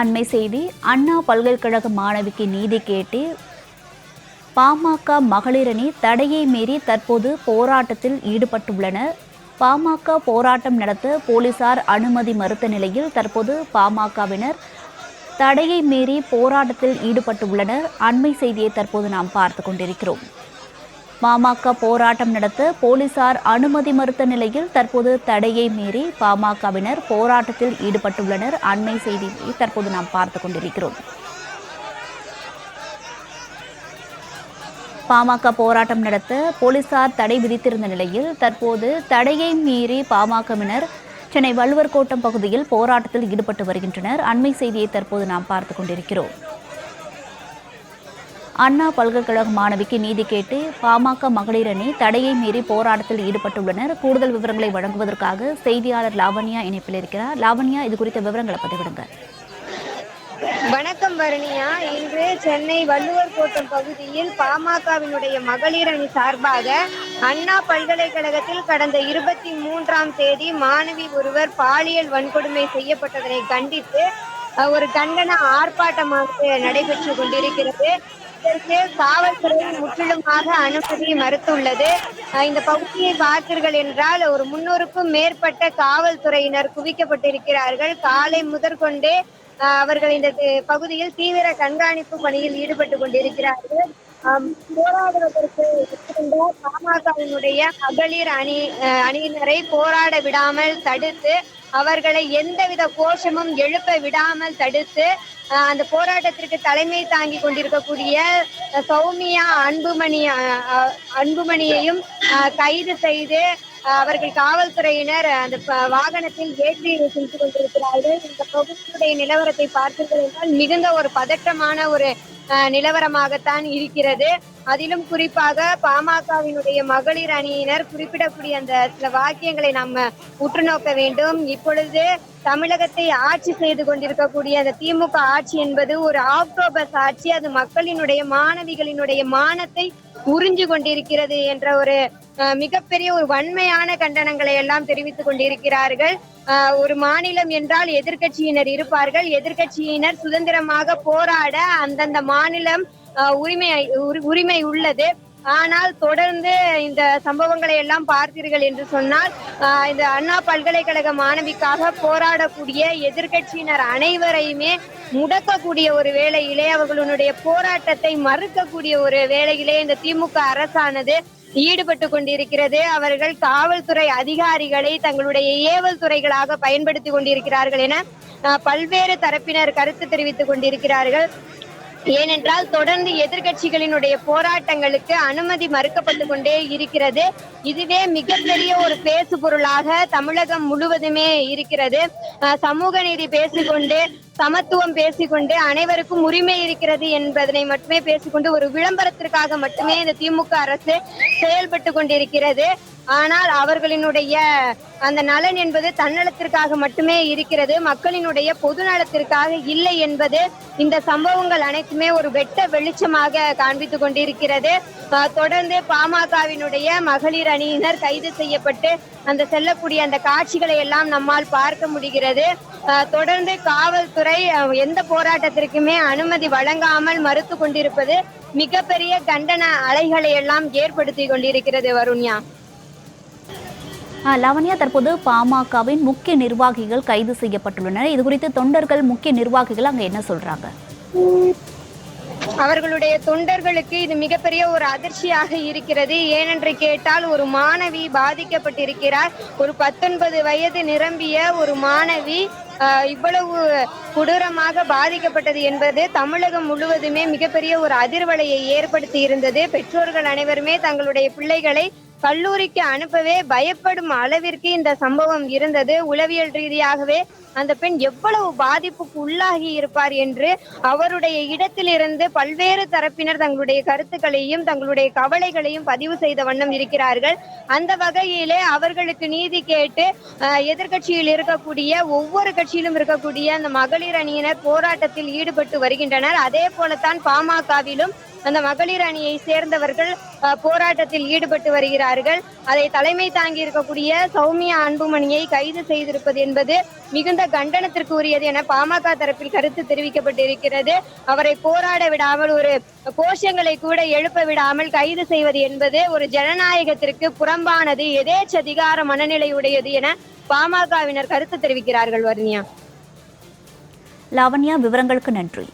அண்மை செய்தி அண்ணா பல்கலைக்கழக மாணவிக்கு நீதி கேட்டு பாமக மகளிரணி தடையை மீறி தற்போது போராட்டத்தில் ஈடுபட்டுள்ளனர். பாமக போராட்டம் நடத்த போலீசார் அனுமதி மறுத்த நிலையில் தற்போது பாமகவினர் தடையை மீறி போராட்டத்தில் ஈடுபட்டுள்ளனர். அண்மை செய்தியை தற்போது நாம் பார்த்து கொண்டிருக்கிறோம். பாமக போராட்டம் நடத்த போலீசார் அனுமதி மறுத்த நிலையில் தற்போது தடையை மீறி பாமகவினர் போராட்டத்தில் ஈடுபட்டுள்ளனர். அண்மை செய்தியை தற்போது நாம் பார்த்து கொண்டிருக்கிறோம். பாமக போராட்டம் நடத்த போலீசார் தடை விதித்திருந்த நிலையில் தற்போது தடையை மீறி பாமகவினர் சென்னை வள்ளுவர் கோட்டம் பகுதியில் போராட்டத்தில் ஈடுபட்டு வருகின்றனர். அண்மை செய்தியை தற்போது நாம் பார்த்து கொண்டிருக்கிறோம். அண்ணா பல்கலைக்கழக மாணவிக்கு நீதி கேட்டு பாமக மகளிர் அணி தடையை மீறி போராட்டத்தில் ஈடுபட்டுள்ளனர். கூடுதல் விவரங்களை வழங்குவதற்காக செய்தியாளர் லாவண்யா இணைப்பில் இருக்கிறார். லாவண்யா இது குறித்த விவரங்களை பதிவிடுங்க வணக்கம் வரணியா இன்று சென்னை வள்ளுவர் கோட்டம் பகுதியில் பாமகவினுடைய மகளிர் அணி சார்பாக அண்ணா பல்கலைக்கழகத்தில் கடந்த இருபத்தி மூன்றாம் தேதி மாணவி ஒருவர் பாலியல் வன்கொடுமை செய்யப்பட்டதனை கண்டித்து ஒரு கண்டன ஆர்ப்பாட்டமாக நடைபெற்று கொண்டிருக்கிறது. இதற்கு காவல்துறை முற்றிலுமாக அனுமதி மறுத்துள்ளது. இந்த பகுதியை பார்த்தீர்கள் என்றால் ஒரு முன்னூறுக்கும் மேற்பட்ட காவல்துறையினர் குவிக்கப்பட்டிருக்கிறார்கள். காலை முதற்கொண்டே ஆஹ் அவர்கள் இந்த பகுதியில் தீவிர கண்காணிப்பு பணியில் ஈடுபட்டு கொண்டிருக்கிறார்கள். போராடுவதற்கு இருக்கின்ற பாமகவினுடைய மகளிர் அணி அணியினரை போராட விடாமல் தடுத்து அவர்களை எந்தவித கோஷமும் எழுப்ப விடாமல் தடுத்து அந்த போராட்டத்திற்கு தலைமை தாங்கி கொண்டிருக்கக்கூடிய சௌமியா அன்புமணி அன்புமணியையும் கைது செய்து அவர்கள் காவல்துறையினர் அந்த வாகனத்தில் ஏற்றி சென்று கொண்டிருக்கிறார்கள். இந்த பகுதியுடைய நிலவரத்தை பார்த்தீர்கள் என்றால் மிகுந்த ஒரு பதற்றமான ஒரு நிலவரமாகத்தான் இருக்கிறது. அதிலும் குறிப்பாக பாமகவினுடைய மகளிர் அணியினர் குறிப்பிடக்கூடிய அந்த சில வாக்கியங்களை நம்ம உற்று நோக்க வேண்டும். இப்பொழுது தமிழகத்தை ஆட்சி செய்து கொண்டிருக்கக்கூடிய அந்த திமுக ஆட்சி என்பது ஒரு ஆக்டோபஸ் ஆட்சி. அது மக்களினுடைய மாணவிகளினுடைய மானத்தை உறிஞ்சு கொண்டிருக்கிறது என்ற ஒரு மிகப்பெரிய ஒரு வன்மையான கண்டனங்களை எல்லாம் தெரிவித்துக் கொண்டிருக்கிறார்கள். ஒரு மாநிலம் என்றால் எதிர்க்கட்சியினர் இருப்பார்கள். எதிர்க்கட்சியினர் சுதந்திரமாக போராட அந்தந்த மாநிலம் உரிமை உரி- உரிமை உள்ளது. ஆனால் தொடர்ந்து இந்த சம்பவங்களை எல்லாம் பார்த்தீர்கள் என்று சொன்னால் ஆஹ் இந்த அண்ணா பல்கலைக்கழக மாணவிக்காக போராடக்கூடிய எதிர்கட்சியினர் அனைவரையுமே முடக்கக்கூடிய ஒரு வேளையிலே அவர்களுடைய போராட்டத்தை மறுக்கக்கூடிய ஒரு வேளையிலே இந்த திமுக அரசானது ஈடுபட்டு கொண்டிருக்கிறது. அவர்கள் காவல்துறை அதிகாரிகளை தங்களுடைய ஏவல் துறைகளாக பயன்படுத்தி கொண்டிருக்கிறார்கள் என பல்வேறு தரப்பினர் கருத்து தெரிவித்துக் கொண்டிருக்கிறார்கள். ஏனென்றால் தொடர்ந்து எதிர்க்கட்சிகளினுடைய போராட்டங்களுக்கு அனுமதி மறுக்கப்பட்டு கொண்டே இருக்கிறது. இதுவே மிகப்பெரிய ஒரு பேசு பொருளாக தமிழகம் முழுவதுமே இருக்கிறது. அஹ் சமூக நீதி பேசிக்கொண்டு சமத்துவம் பேசிக்கொண்டு அனைவருக்கும் உரிமை இருக்கிறது என்பதனை மட்டுமே பேசிக்கொண்டு ஒரு விளம்பரத்திற்காக மட்டுமே இந்த திமுக அரசு செயல்பட்டு கொண்டிருக்கிறது. ஆனால் அவர்களினுடைய அந்த நலன் என்பது தன்னலத்திற்காக மட்டுமே இருக்கிறது. மக்களினுடைய பொது நலத்திற்காக இல்லை என்பது இந்த சம்பவங்கள் அனைத்துமே ஒரு வெட்ட வெளிச்சமாக காண்பித்துக் கொண்டிருக்கிறது. தொடர்ந்து பாமகவினுடைய மகளிர் அணியினர் கைது செய்யப்பட்டு அந்த செல்லக்கூடிய அந்த காட்சிகளை எல்லாம் நம்மால் பார்க்க முடிகிறது. ஆஹ் தொடர்ந்து காவல்துறை எந்த போராட்டத்திற்குமே அனுமதி வழங்காமல் மறுத்து கொண்டிருப்பது மிகப்பெரிய கண்டன அலைகளை எல்லாம் ஏற்படுத்தி கொண்டிருக்கிறது வருண்யா. லவண்யா தற்போது பாமகவின் முக்கிய நிர்வாகிகள் கைது செய்யப்பட்டுள்ளனர். இது குறித்து தொண்டர்கள் முக்கிய நிர்வாகிகள் அங்க என்ன சொல்றாங்க? அவர்களுடைய தொண்டர்களுக்கு இது மிகப்பெரிய ஒரு அதிர்ச்சியாக இருக்கிறது. ஏனென்று கேட்டால் ஒரு மாணவி பாதிக்கப்பட்டிருக்கிறார். ஒரு பத்தொன்பது வயது நிரம்பிய ஒரு மாணவி இவ்வளவு கொடூரமாக பாதிக்கப்பட்டது என்பது தமிழகம் முழுவதுமே மிகப்பெரிய ஒரு அதிர்வலையை ஏற்படுத்தி இருந்தது. பெற்றோர்கள் அனைவருமே தங்களுடைய பிள்ளைகளை கல்லூரிக்கு அனுப்பவே பயப்படும் அளவிற்கு இந்த சம்பவம் இருந்தது. உளவியல் ரீதியாகவே அந்த பெண் எவ்வளவு பாதிப்புக்கு உள்ளாகி இருப்பார் என்று அவருடைய இடத்திலிருந்து பல்வேறு தரப்பினர் தங்களுடைய கருத்துக்களையும் தங்களுடைய கவலைகளையும் பதிவு செய்த வண்ணம் இருக்கிறார்கள். அந்த வகையிலே அவர்களுக்கு நீதி கேட்டு எதிர்கட்சியில் எதிர்க்கட்சியில் இருக்கக்கூடிய ஒவ்வொரு கட்சியிலும் இருக்கக்கூடிய அந்த மகளிர் அணியினர் போராட்டத்தில் ஈடுபட்டு வருகின்றனர். அதே போலத்தான் பாமகவிலும் அந்த மகளிர் அணியை சேர்ந்தவர்கள் போராட்டத்தில் ஈடுபட்டு வருகிறார்கள். அதை தலைமை தாங்கி இருக்கக்கூடிய சௌமியா அன்புமணியை கைது செய்திருப்பது என்பது மிகுந்த கண்டனத்திற்கு உரியது என பாமக தரப்பில் கருத்து தெரிவிக்கப்பட்டிருக்கிறது. அவரை போராட விடாமல் ஒரு கோஷங்களை கூட எழுப்ப விடாமல் கைது செய்வது என்பது ஒரு ஜனநாயகத்திற்கு புறம்பானது எதேச்சதிகார மனநிலையுடையது என பாமகவினர் கருத்து தெரிவிக்கிறார்கள் வர்ணியா லாவண்யா விவரங்களுக்கு நன்றி.